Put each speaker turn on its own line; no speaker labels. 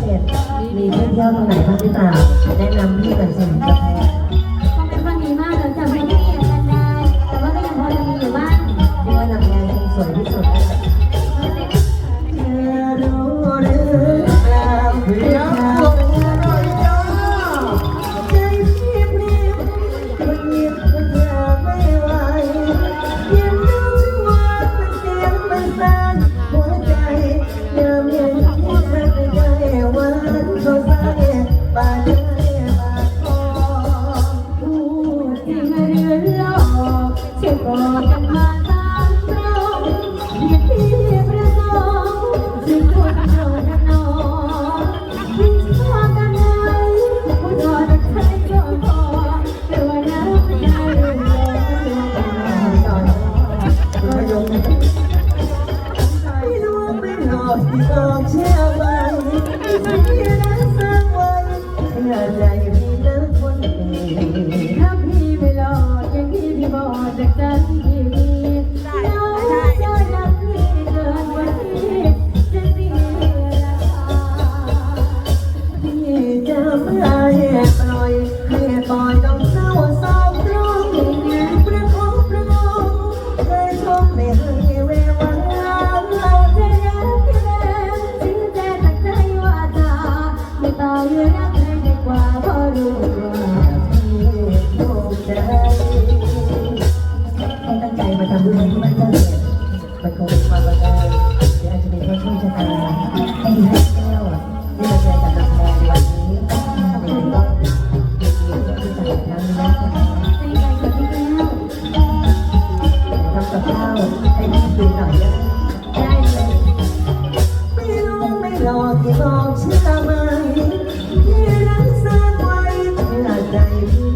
เจ็ดมีเที่เที่ยวตรง
ไหนบ้า
งหรือเปล่าแนะ
นำพี่หน่อยสิ แก้วเมื่
อแห่ปล่อยแห่ปล่อยต้องเศร้าเศร้าตรองประคองประคองเคยชมไม่เค
ยเววังเราจะรั
กแค่ถึงแต่ตัใจว่าตาไม่ตาย
ยอนักแรงกว่าพอ ไปนั่งคุม่รู้ไม่
ห
ลอ
ที่บอกชื่อไม่ไว้เพื่
อใจพี่